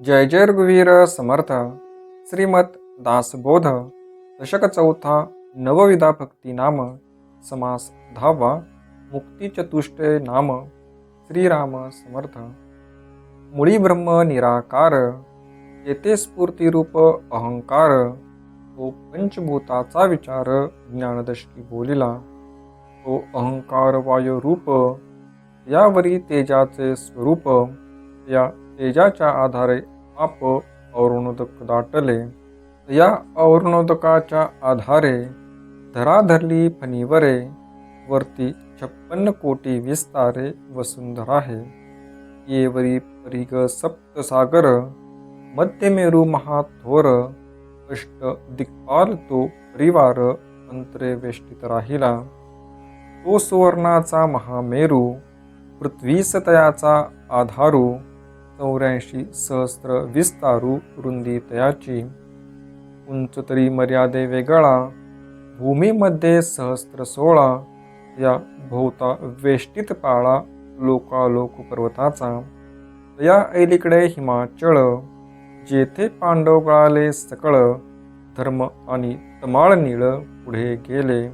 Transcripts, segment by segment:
जय जय रघुवीर समर्थ. श्रीमत दासबोध दशक चौथा नवविधा भक्ती नाम समास धावा मुक्ती चतुष्टय नाम श्रीराम समर्थ. मुळी ब्रह्म निराकार येथे स्फूर्तिरूप अहंकार तो पंचभूताचा विचार ज्ञानदशकी बोलिला. तो अहंकार वायुरूप यावरी तेजाचे स्वरूप या तेजाच्या आधारे आप औरणोदक दाटले. या औरणोदकाच्या आधारे धराधरली फणीवरे वरती छप्पन्न कोटी विस्तारे वसुंधरा आहे. येवरी परिग सप्तसागर मध्यमेरू महाथोर अष्ट दिक्पाल तो परिवार अंतरे वेष्टित राहिला. तो सुवर्णाचा महामेरू पृथ्वीसतयाचा आधारू चौऱ्याऐंशी सहस्त्र विस्तारू रुंदी तयाची. उंच तरी मर्यादे वेगळा भूमीमध्ये सहस्त्र सोळा या भोवता वेष्टित पाळा लोकालोक पर्वताचा. या ऐलीकडे हिमाचळ जेथे पांडव गळाले सकळ धर्म आणि तमाळ नीळ पुढे गेले.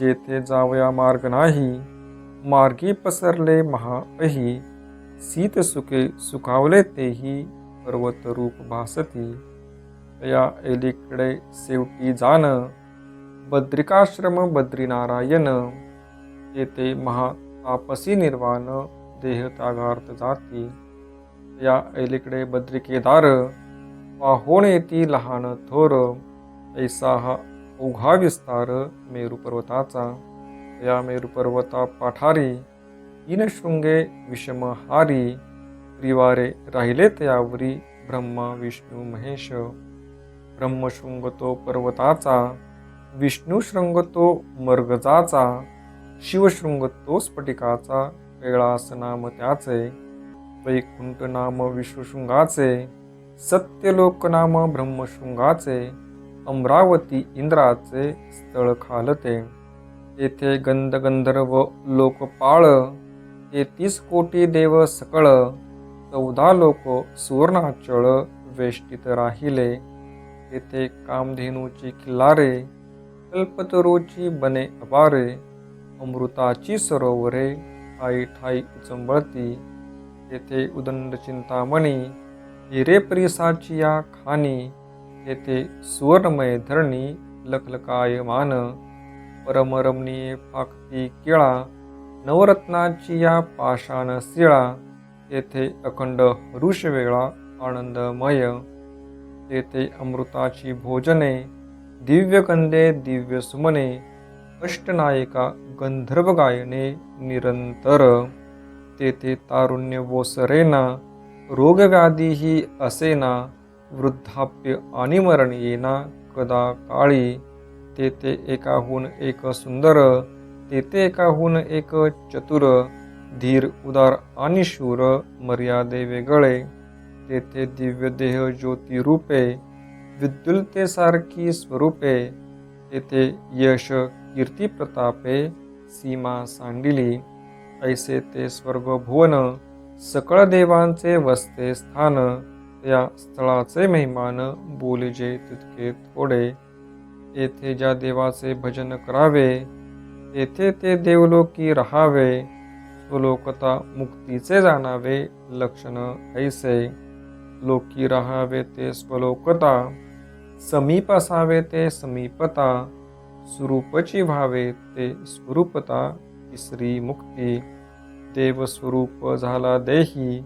जेथे जावया मार्ग नाही मार्गी पसरले महाअही सीत सुखे सुखावले तेही पर्वत रूप भासती. या एलीकडे शेवटी जाण बद्रिकाश्रम बद्रीनारायण. येथे महातापसी निर्वाण देह त्यागार्थ जाती. या एलीकडे बद्रिकेदार पाहोण येती लहान थोर. ऐसा हा उघा विस्तार मेरू पर्वताचा या मेरू पर्वता पाठारी तीन शृंगे विषमहारी त्रिवारे राहिले त्यावरी ब्रह्मा विष्णू महेश ब्रह्मशृंग तो पर्वताचा विष्णुशृंग तो मर्गजाचा शिवशृंग तो स्फटिकाचा कैलास नाम त्याचे वैकुंठ नाम विश्वशृंगाचे सत्यलोक नाम ब्रह्मशृंगाचे अमरावती इंद्राचे स्थळ खालते येथे गंधगंधर्व लोकपाळ तेहतीस कोटी देव सकळ चौदा लोक सुवर्णाचळ वेष्टित राहिले. तेथे कामधेनूची किल्लारे कल्पतरूची बने अपारे अमृताची सरोवरे ठाई ठाई उचंबळती. तेथे उदंड चिंतामणी हिरे परिसाची या खाणी. तेथे सुवर्णमय धरणी लखलकायमान परमरमणीय फाकती केळा नवरत्नाची या पाषाण शिळा येथे अखंड हरुष वेळा आनंदमय. तेथे अमृताची भोजने दिव्य कंदे दिव्य सुमने अष्टनायिका गंधर्व गायने निरंतर. तेथे तारुण्य वोसरेना रोगव्याधीही असेना वृद्धाप्य आणि मरण येना कदा काळी. तेथे एकाहून एक सुंदर तेथे एकाहून एक चतुर धीर उदार आणि शूर मर्यादे वेगळे. तेथे दिव्य देह ज्योती रूपे विद्युलतेसारखी स्वरूपे. तेथे यश कीर्ती प्रतापे सीमा सांडिली. ऐसे ते स्वर्ग भुवन सकळ देवांचे वसते स्थान. त्या स्थळाचे मेहमान बोलजे तितके थोडे. येथे ज्या देवाचे भजन करावे तेथे ते देवलोकी राहावे स्वलोकता मुक्तीचे जाणावे लक्षण ऐसे. लोकी राहावे ते स्वलोकता समीप असावे ते समीपता स्वरूपची व्हावे ते स्वरूपता तिसरी मुक्ती. देवस्वरूप झाला देही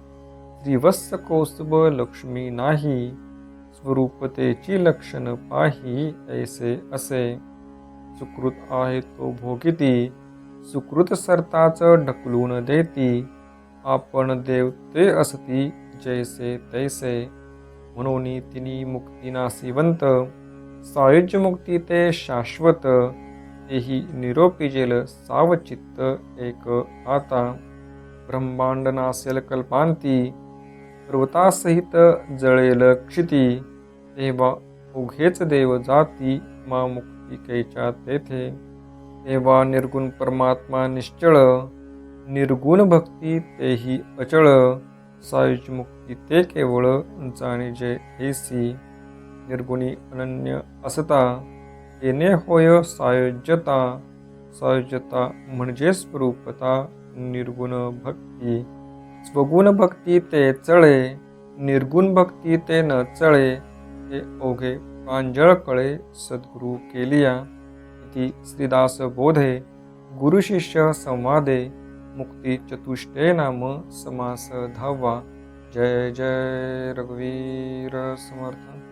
त्रिवत्स कौस्तुभ लक्ष्मी नाही स्वरूपतेची लक्षण पाही ऐसे असे. सुकृत आहे तो भोगिती. सुकृत सरताच ढकलून देती. आपण देव ते असती जैसे तैसे. म्हणून तिनी मुक्ती नासिवंत सायुज्य मुक्ती ते शाश्वत. तेही निरोपी जेल सावचित्त एक आता. ब्रह्मांड नासेल कल्पांती. पर्वतासहित जळेल क्षिती. तेव्हा उघेच देव जाती. आत्मा मुक्ती कैच्या तेथे तेव्हा निर्गुण परमात्मा निश्चळ निर्गुण भक्ती तेही अचळ सायुज मुक्ती ते केवळ जाणीजे ऐसी निर्गुणी अनन्य असता येणे होय सायोज्यता सायोज्यता म्हणजे स्वरूपता निर्गुण भक्ती स्वगुण भक्ती ते चळे निर्गुण भक्ती ते न चळे ते ओघे प्रांजळ कळे सद्गुरु केलिया इति श्रीदास बोधे गुरुशिष्य संवादे मुक्ती चतुष्टे नाम समास धावा। जय जय रघुवीर समर्थ।